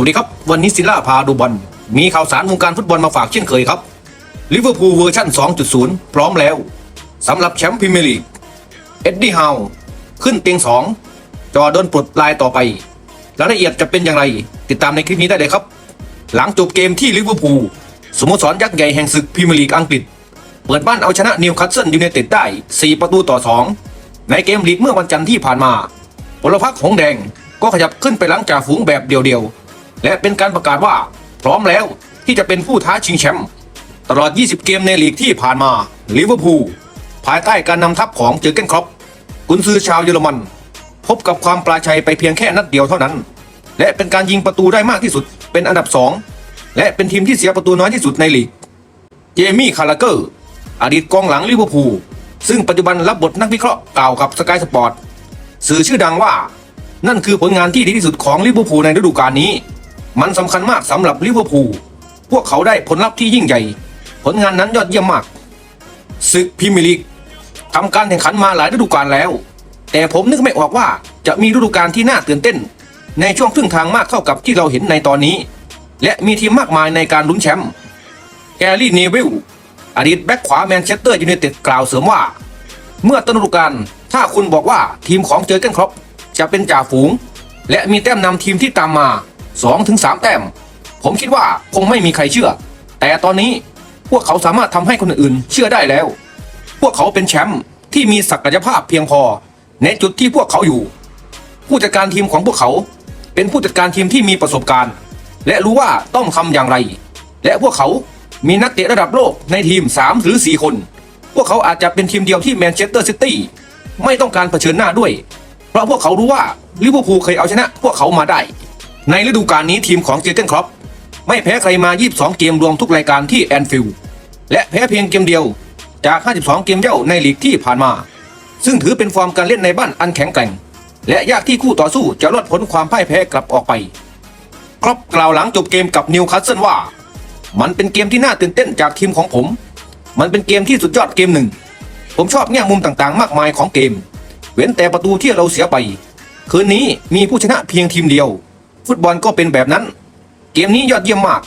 วัสดีครับ วันนี้ศิลาพาดูบอลมีข่าวสารวงการฟุตบอลมาฝากเช่นเคยครับลิเวอร์พูลเวอร์ชัน2.0 พร้อมแล้วสำหรับแชมป์พรีเมียร์ลีกเอ็ดดี้ฮาวขึ้นเตียง 2 จอโดนปลดลายต่อไปรายละเอียดจะเป็นอย่างไร ติดตามในคลิปนี้ได้เลยครับ หลังจบเกมที่ลิเวอร์พูลสโมสรยักษ์ใหญ่แห่งศึกพรีเมียร์ลีกอังกฤษ เปิดบ้านเอาชนะนิวคาสเซิลยูไนเต็ดได้ 4 ประตูต่อ 2 ในเกมลีกเมื่อวันจันทร์ที่ผ่านมาพลพรรคหงแดงก็ขยับขึ้นไปหลังจากฝูงแบบเดียวๆ และเป็นการประกาศว่า พร้อมแล้วที่จะเป็นผู้ท้าชิงแชมป์ตลอด 20 เกมในลีกที่ผ่านมาลิเวอร์พูลภายใต้การนำทัพของเจอร์เกนครอปกุนซือชาวเยอรมัน พบกับความปลาชัยไปเพียงแค่นัดเดียวเท่านั้น และเป็นการยิงประตูได้มากที่สุดเป็นอันดับสองและเป็นทีมที่เสียประตูน้อยที่สุดในลีก เจมี่คาราเกอร์อดีตกองหลังลิเวอร์พูลซึ่งปัจจุบันรับบทนักวิเคราะห์กล่าวกับสกายสปอร์ตสื่อชื่อดังว่า นั่นคือผลงานที่ดีที่สุดของลิเวอร์พูลในฤดูกาลนี้ มันสำคัญมากสำหรับลิเวอร์พูลพวกเขาได้ผลลัพธ์ที่ยิ่งใหญ่ ผลงานนั้นยอดเยี่ยมมากศึกพรีเมียร์ลีกทำการแข่งขันมาหลายฤดูกาลแล้ว แต่ผมนึกไม่ออกว่าจะมีฤดูกาลที่น่าตื่นเต้น ในช่วงครึ่งทางมากเท่ากับที่เราเห็นในตอนนี้ และมีทีมมากมายในการลุ้นแชมป์แกรี่เนวิลอดีตแบ็คขวาแมนเชสเตอร์ยูไนเต็ดกล่าวเสริมว่า เมื่อต้นฤดูกาลถ้าคุณบอกว่าทีมของเจอร์เกนครอปจะเป็นจ่าฝูง และมีแต้มนำทีมที่ตามมา 2-3แต้ม ผมคิดว่าคงไม่มีใครเชื่อ แต่ตอนนี้พวกเขาสามารถทำให้คนอื่นเชื่อได้แล้ว พวกเขาเป็นแชมป์ที่มีศักยภาพเพียงพอ ในจุดที่พวกเขาอยู่ ผู้จัดการทีมของพวกเขา เป็นผู้จัดการทีมที่มีประสบการณ์ และรู้ว่าต้องทำอย่างไร และพวกเขามีนักเตะระดับโลกในทีม 3 หรือ 4 คน พวกเขาอาจจะเป็นทีมเดียวที่แมนเชสเตอร์ซิตี้ไม่ต้องการเผชิญหน้าด้วย เพราะพวกเขารู้ว่าลิเวอร์พูลเคยเอาชนะพวกเขามาได้ ในฤดูกาลนี้ทีมของเจเกนครอปไม่แพ้ใครมา 22 เกมรวมทุกรายการที่แอนฟิลด์และแพ้เพียงเกมเดียวจาก 52 เกมเย่าในลีกที่ผ่านมา ซึ่งถือเป็นฟอร์มการเล่นในบ้านอันแข็งแกร่ง และยากที่คู่ต่อสู้จะลดผลความพ่ายแพ้กลับออกไป ครอปกล่าวหลังจบเกมกับนิวคาสเซิลว่า มันเป็นเกมที่น่าตื่นเต้นจากทีมของผม มันเป็นเกมที่สุดยอดเกมหนึ่ง ผมชอบแง่มุมต่างๆ มากมายของเกม เว้นแต่ประตูที่เราเสียไป คืนนี้มีผู้ชนะเพียงทีมเดียว ฟุตบอลก็เป็นแบบนั้น เกมนี้ยอดเยี่ยมมาก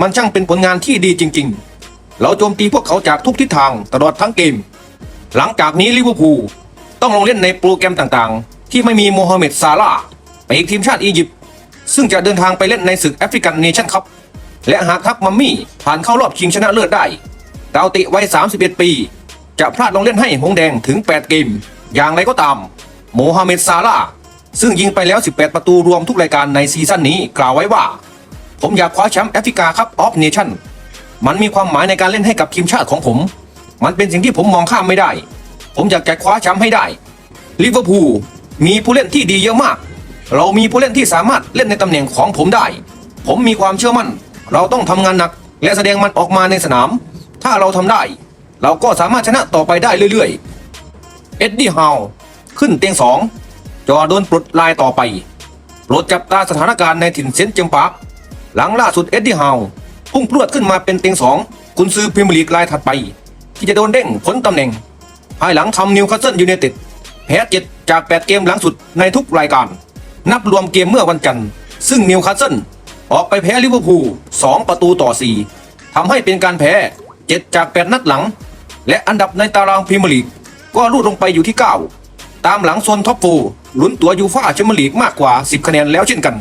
มันช่างเป็นผลงานที่ดีจริง ๆ เราโจมตีพวกเขาจากทุกทิศทางตลอดทั้งเกม หลังจากนี้ลิเวอร์พูลต้องลงเล่นในโปรแกรมต่างๆ ที่ไม่มีโมฮัมเหม็ดซาลาไปอีกทีมชาติอียิปต์ซึ่งจะเดินทางไปเล่นในศึกแอฟริกันเนชั่นคัพและหากทัพมัมมี่ผ่านเข้ารอบชิงชนะเลิศได้ดาวติวัย 31 ปี จะพลาดลงเล่นให้หงส์แดงถึง 8 เกม อย่างไรก็ตาม โมฮัมเหม็ดซาลา ซึ่งยิงไปแล้ว 18 ประตูรวมทุกรายการในซีซั่นนี้กล่าวไว้ว่า ผมอยากคว้าแชมป์แอฟริกาคัพออฟเนชั่นมันมีความหมายในการเล่นให้กับทีมชาติของผม มันเป็นสิ่งที่ผมมองข้ามไม่ได้ ผมอยากจะคว้าแชมป์ให้ได้ลิเวอร์พูลมีผู้เล่นที่ดีเยอะมาก เรามีผู้เล่นที่สามารถเล่นในตำแหน่งของผมได้ ผมมีความเชื่อมั่น เราต้องทำงานหนัก และแสดงมันออกมาในสนาม ถ้าเราทำได้ เราก็สามารถชนะต่อไปได้เรื่อยๆ เอ็ดดี้ฮาวขึ้นเตียงสอง จอโดนปลดลายต่อไปโปรดจับตาสถานการณ์ในถิ่นเซนต์เจมปาร์คหลังล่าสุดเอ็ดดี้ฮาวพุ่งพรวดขึ้นมาเป็นเตียงสองกุนซือพรีเมียร์ลีกรายถัดไป ที่จะโดนเด้งพ้นตำแหน่ง ภายหลังทำนิวคาสเซิลยูไนเต็ดแพ้เจ็ดจาก 8 เกมหลังสุดในทุกรายการ นับรวมเกมเมื่อวันจันทร์ซึ่งนิวคาสเซิลออกไปแพ้ลิเวอร์พูล2ประตูต่อ 4ทำให้เป็นการแพ้ 7 จาก 8 นัดหลัง และอันดับในตารางพรีเมียร์ลีกก็ลูดลงไปอยู่ที่ 9 ตามหลังโซนท็อปโฟร์ลุ้นตัวยูฟ่าแชมเปี้ยนลีกมากกว่า 10 คะแนนแล้วเช่นกัน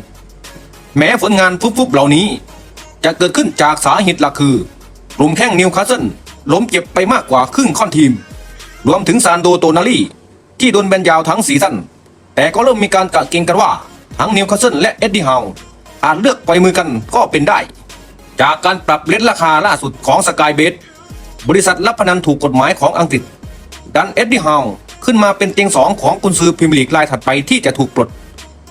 แม้ผลงานฟุบๆเหล่านี้ จะเกิดขึ้นจากสาเหตุหลักคือกลุ่มแข้งนิวคาสเซิลล้มเจ็บไปมากกว่าครึ่งค่อนทีม รวมถึงซานโดโตนาลีที่โดนแบนยาวทั้งสีสั้นแต่ก็เริ่มมีการกะเกณฑ์กันว่า ทั้งนิวคาสเซิลและเอ็ดดี้ฮาวอาจเลือกไปล่อยมือกันก็เป็นได้ จากการปรับเลทราคาล่าสุดของสกายเบสบริษัทรับพนันถูกกฎหมายของอังกฤษดันเอ็ดดี้ฮาว ขึ้นมาเป็นเตียงสองของกุนซือพรีเมียร์ลีกรายถัดไปที่จะถูกปลด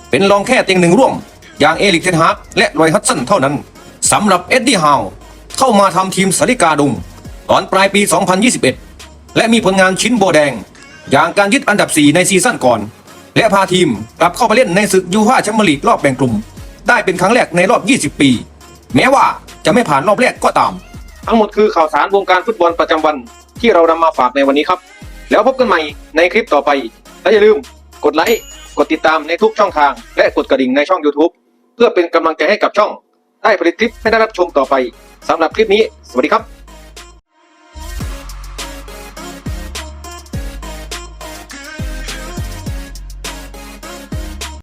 เป็นรองแค่เตียงหนึ่งร่วม อย่างเอลิกเทนฮากและรอยฮัตสันเท่านั้นสำหรับเอ็ดดี้ฮาวเข้ามาทำทีมสาริกาดุงตอนปลายปี 2021 และมีผลงานชิ้นโบแดง อย่างการยึดอันดับ 4 ในซีซั่นก่อน และพาทีมกลับเข้าไปเล่นในศึกยูฟ่าแชมเปี้ยนลีกรอบแบ่งกลุ่ม ได้เป็นครั้งแรกในรอบ 20 ปี แม้ว่าจะไม่ผ่านรอบแรกก็ตาม ทั้งหมดคือข่าวสารวงการฟุตบอลประจำวันที่เรานำมาฝากในวันนี้ครับ แล้วพบกันใหม่ในคลิปต่อไป และอย่าลืมกดไลค์ กดติดตามในทุกช่องทาง และกดกระดิ่งในช่อง YouTube เพื่อเป็นกำลังใจให้กับช่อง ได้ผลิตคลิปให้ได้รับชมต่อไปสำหรับคลิปนี้ สวัสดีครับ